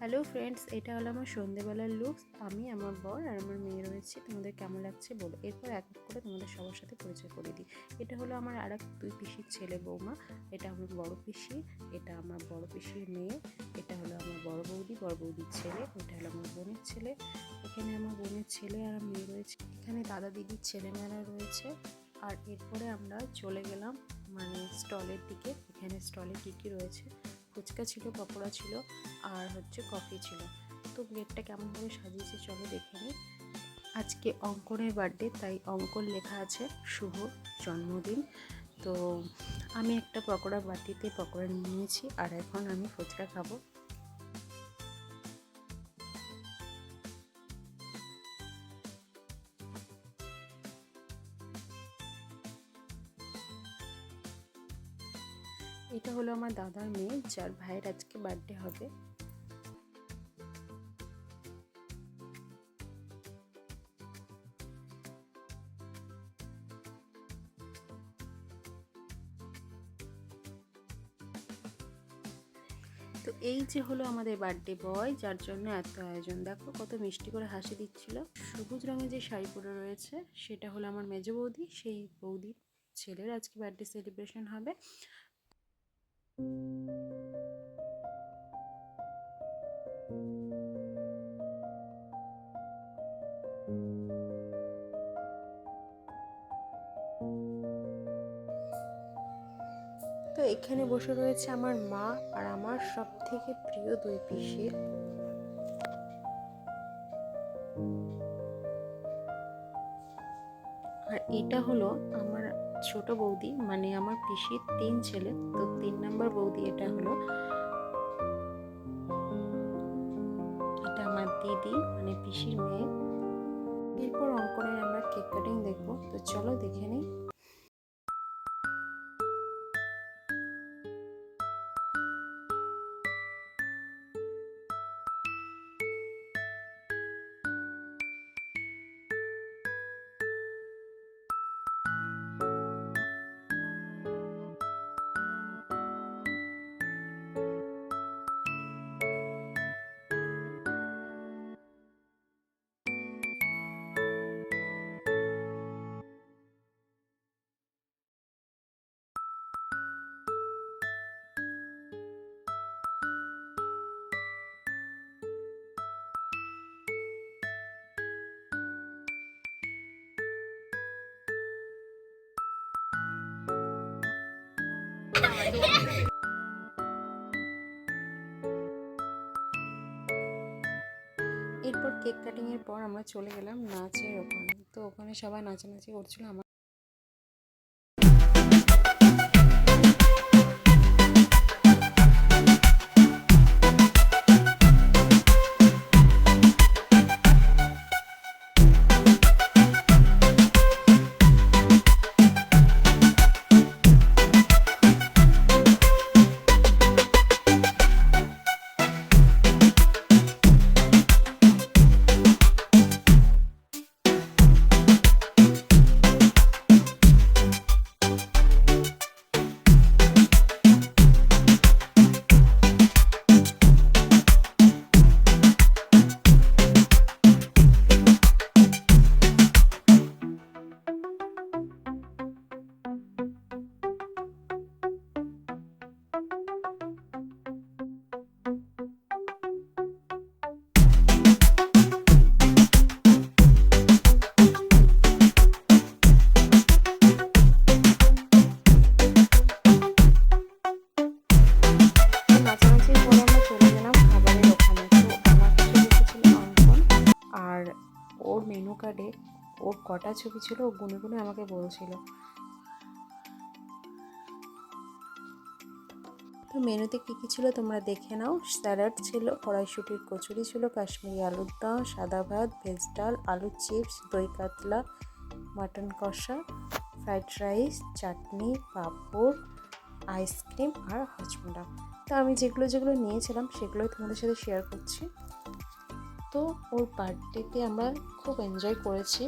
Hello friends এটা হলো আমার সন্ধেবেলার লুকস আমি, আমার বর আর আমার মেয়ে রয়েছে। তোমাদের কেমন লাগছে বলো? এরপর এক এক করে তোমাদের সবার সাথে পরিচয় করে দিই। এটা হলো আমার আর এক দুই পিসির ছেলে বৌমা। এটা আমার বড় পিসি, এটা আমার বড় পিসির মেয়ে, এটা হলো আমার বড় বৌদি, বড় বৌদির ছেলে, এটা হলো আমার বোনের ছেলে। এখানে আমার বোনের ছেলে আর আমার মেয়ে রয়েছে। এখানে দাদা দিদির ছেলেমেয়েরা রয়েছে। আর এরপরে আমরা চলে গেলাম মানে স্টলের দিকে। এখানে স্টলে কী কী রয়েছে? ফুচকা ছিল, পকোড়া ছিল আর হচ্ছে কফি ছিল। তো প্লেটটা কেমনভাবে সাজিয়েছে চলো দেখে নিই। আজকে অঙ্কনের বার্থডে তাই অঙ্কন লেখা আছে, শুভ জন্মদিন। তো আমি একটা পকোড়া বাটিতে পকোড়া নিয়েছি আর এখন আমি ফুচকা খাব। এটা হলো আমার দাদার মেয়ে, যার ভাইয়ের আজকে বার্থডে হবে। তো এই যে হলো আমাদের বার্থডে বয় যার জন্য এত আয়োজন। দেখো কত মিষ্টি করে হাসি দিচ্ছিল। সবুজ রঙের যে শাড়ি পরে রয়েছে, সেটা হলো আমার মেজ বৌদি। সেই বৌদির ছেলের আজকে বার্থডে সেলিব্রেশন হবে। তো এখানে বসে রয়েছে আমার মা আর আমার সব থেকে প্রিয় দুই পিসি। আর এটা হলো আমার ছোট বৌদি মানে আমার পিসির তিন ছেলে, তো তিন নম্বর বৌদি এটা হলো এটা আমার দিদি মানে পিসির মেয়ে। এরপর অঙ্কনের আমরা কেক কাটিং দেখব, তো চলো দেখে নিই। এরপর কেক কাটিং এর পর আমরা চলে গেলাম নাচের ওখানে। তো ওখানে সবাই নাচানাচি করছিল, আমার কার্ডে ওর কটা ছবি ছিল, ও গুনে গুনে আমাকে বলছিল। তো মেনুতে কী কী ছিল তোমরা দেখে নাও। স্যালাড ছিল, কড়াইশুটির কচুরি ছিল, কাশ্মীরি আলুর দম, সাদা ভাত, ভেজ ডাল, আলুর চিপস, দই কাতলা, মাটন কষা, ফ্রাইড রাইস, চাটনি, পাঁপড়, আইসক্রিম আর হজমোলা তো আমি যেগুলো যেগুলো নিয়েছিলাম, সেগুলোই তোমাদের সাথে শেয়ার করছি। তো ওর বার্থডেতে আমরা খুব এনজয় করেছি।